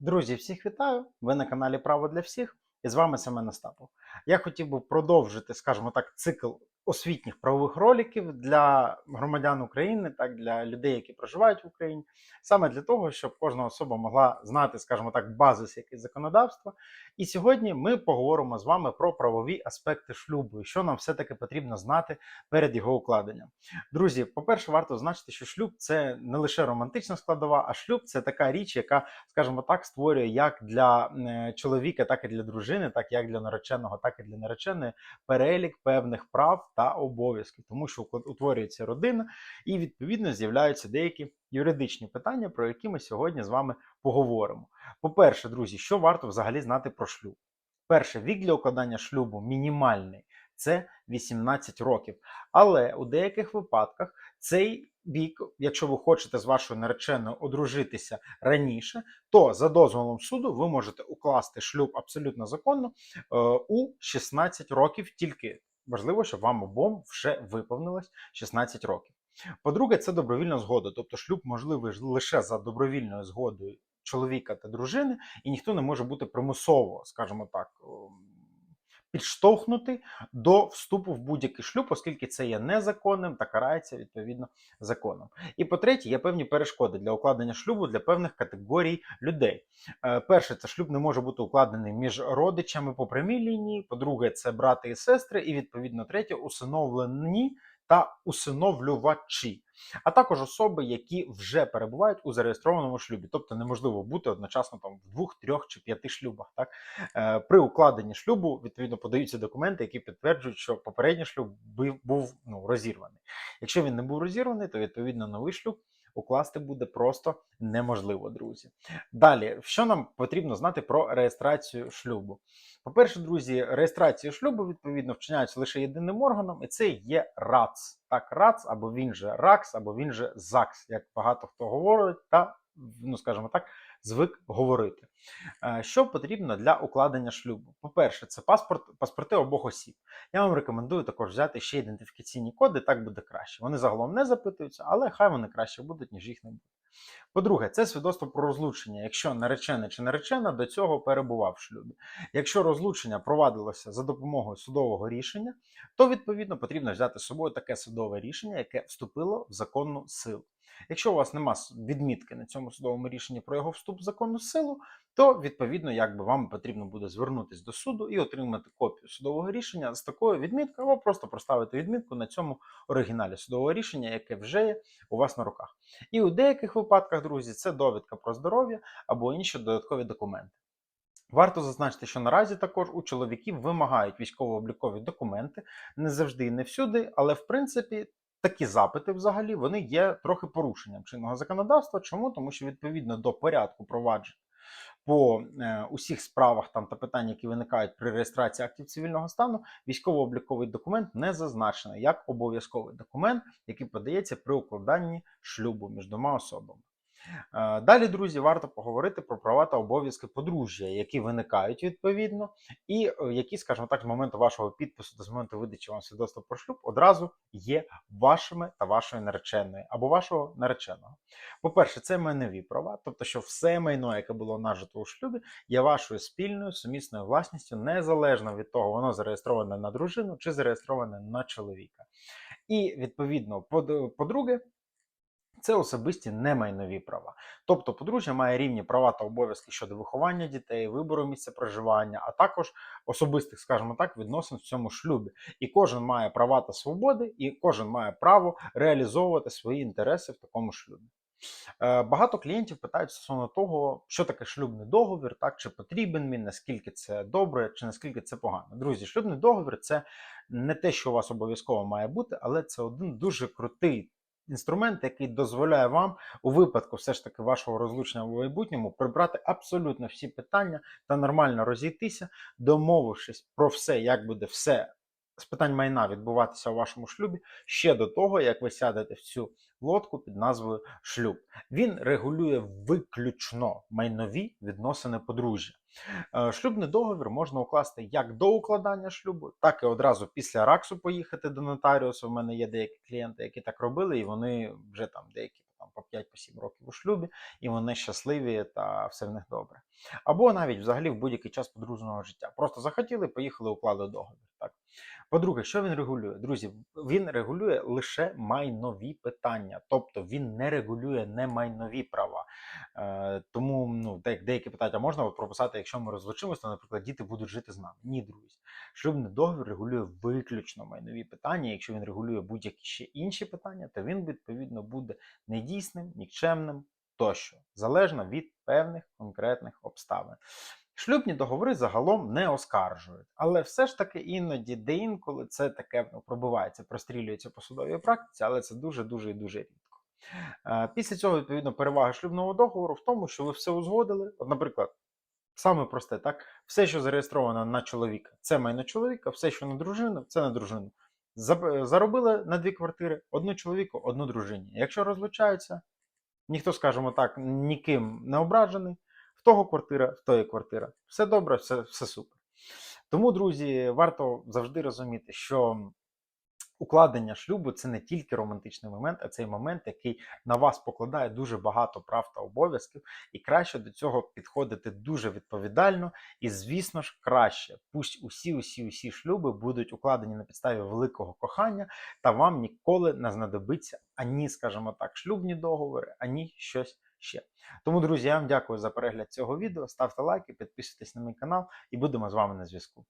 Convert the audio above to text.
Друзі, всіх вітаю! Ви на каналі Право для всіх і з вами Семен Остапов. Я хотів би продовжити, скажімо так, цикл освітніх правових роликів для громадян України, так для людей, які проживають в Україні, саме для того, щоб кожна особа могла знати, скажімо так, базис якийсь законодавства. І сьогодні ми поговоримо з вами про правові аспекти шлюбу і що нам все-таки потрібно знати перед його укладенням. Друзі, по-перше, варто значити, що шлюб це не лише романтична складова, а шлюб це така річ, яка, скажімо так, створює як для чоловіка, так і для дружини, так як для нареченого, так і для нареченої перелік певних прав та обов'язків, тому що утворюється родина, і відповідно з'являються деякі юридичні питання, про які ми сьогодні з вами поговоримо. По-перше, друзі, що варто взагалі знати про шлюб? Перше, вік для укладання шлюбу мінімальний це 18 років. Але у деяких випадках цей вік, якщо ви хочете з вашою нареченою одружитися раніше, то за дозволом суду ви можете укласти шлюб абсолютно законно е, у 16 років. Тільки важливо, щоб вам обом вже виповнилось 16 років. По-друге, це добровільна згода, тобто шлюб можливий лише за добровільною згодою чоловіка та дружини, і ніхто не може бути примусово, скажімо так, підштовхнутий до вступу в будь-який шлюб, оскільки це є незаконним та карається відповідно законом. І по-третє, є певні перешкоди для укладення шлюбу для певних категорій людей. Е, Перше, це шлюб не може бути укладений між родичами по прямій лінії. По-друге, це брати і сестри, і відповідно третє усиновлені та усиновлювачі, а також особи, які вже перебувають у зареєстрованому шлюбі, тобто неможливо бути одночасно там в двох, трьох чи п'яти шлюбах. Так Е, при укладенні шлюбу відповідно подаються документи, які підтверджують, що попередній шлюб був ну, розірваний. Якщо він не був розірваний, то відповідно новий шлюб укласти буде просто неможливо, друзі. Далі, що нам потрібно знати про реєстрацію шлюбу? По-перше, друзі, реєстрацію шлюбу відповідно вчиняється лише єдиним органом, і це є РАЦ. Так, РАЦ, або він же РАКС, або він же ЗАКС, як багато хто говорить, та ну скажімо так, звик говорити. Е, Що потрібно для укладення шлюбу? По-перше, це паспорт, паспорти обох осіб. Я вам рекомендую також взяти ще ідентифікаційні коди, так буде краще. Вони загалом не запитуються, але хай вони краще будуть, ніж їх не буде. По-друге, це свідоцтво про розлучення, якщо наречений чи наречена до цього перебував шлюбі. Якщо розлучення провадилося за допомогою судового рішення, то відповідно потрібно взяти з собою таке судове рішення, яке вступило в законну силу. Якщо у вас нема відмітки на цьому судовому рішенні про його вступ в законну силу, то відповідно якби вам потрібно буде звернутися до суду і отримати копію судового рішення з такою відміткою, або просто проставити відмітку на цьому оригіналі судового рішення, яке вже є у вас на руках. І у деяких випадках, друзі, це довідка про здоров'я або інші додаткові документи. Варто зазначити, що наразі також у чоловіків вимагають військово-облікові документи не завжди і не всюди, але в принципі такі запити взагалі вони є трохи порушенням чинного законодавства. Чому? Тому що відповідно до порядку проваджень по е, усіх справах там та питань, які виникають при реєстрації актів цивільного стану, військово-обліковий документ не зазначений як обов'язковий документ, який подається при укладанні шлюбу між двома особами. Е, Далі, друзі, варто поговорити про права та обов'язки подружжя, які виникають відповідно, і е, які, скажімо так, з моменту вашого підпису та з моменту видачі вам свідоцтва про шлюб одразу є вашими та вашої нареченої або вашого нареченого. По-перше, це майнові права, тобто, що все майно, яке було нажито у шлюбі, є вашою спільною сумісною власністю, незалежно від того, воно зареєстроване на дружину чи зареєстроване на чоловіка. І відповідно, под- по-друге, це особисті немайнові права. Тобто подружжя має рівні права та обов'язки щодо виховання дітей, вибору місця проживання, а також особистих, скажімо так, відносин в цьому шлюбі. І кожен має права та свободи, і кожен має право реалізовувати свої інтереси в такому шлюбі. Е, Багато клієнтів питають стосовно того, що таке шлюбний договір, так чи потрібен він, наскільки це добре, чи наскільки це погано. Друзі, шлюбний договір це не те, що у вас обов'язково має бути, але це один дуже крутий інструмент, який дозволяє вам у випадку все ж таки вашого розлучення в майбутньому прибрати абсолютно всі питання та нормально розійтися, домовившись про все, як буде все з питань майна відбуватися у вашому шлюбі ще до того, як ви сядете в цю лодку під назвою шлюб. Він регулює виключно майнові відносини подружжя. Е, Шлюбний договір можна укласти як до укладання шлюбу, так і одразу після раксу поїхати до нотаріусу. У мене є деякі клієнти, які так робили, і вони вже там деякі там по 5-7 років у шлюбі, і вони щасливі та все в них добре. Або навіть взагалі в будь-який час подружнього життя. Просто захотіли, поїхали, уклали договір. Так. По-друге, що він регулює? Друзі, він регулює лише майнові питання, тобто він не регулює немайнові права. Е, тому ну, деякі питання можна прописати, якщо ми розлучимося, то, наприклад, діти будуть жити з нами. Ні, друзі. Шлюбний договір регулює виключно майнові питання. Якщо він регулює будь-які ще інші питання, то він відповідно буде недійсним, нікчемним тощо, залежно від певних конкретних обставин. Шлюбні договори загалом не оскаржують, але все ж таки іноді, де інколи це таке ну, пробивається, прострілюється по судовій практиці, але це дуже дуже і дуже рідко. Е, Після цього, відповідно, перевага шлюбного договору в тому, що ви все узгодили. От, наприклад, саме просте, так, все, що зареєстровано на чоловіка, це майно чоловіка, все, що на дружину, це на дружину. Заробили на дві квартири одну чоловіку, одну дружині. Якщо розлучаються, ніхто, скажімо так, ніким не ображений. Того квартира, в тої квартира. Все добре, все, все супер. Тому, друзі, варто завжди розуміти, що укладення шлюбу це не тільки романтичний момент, а цей момент, який на вас покладає дуже багато прав та обов'язків, і краще до цього підходити дуже відповідально. І, звісно ж, краще. Пусть усі, усі, усі шлюби будуть укладені на підставі великого кохання, та вам ніколи не знадобиться ані, скажімо так, шлюбні договори, ані щось ще. Тому, друзі, я вам дякую за перегляд цього відео. Ставте лайки, підписуйтесь на мій канал і будемо з вами на зв'язку.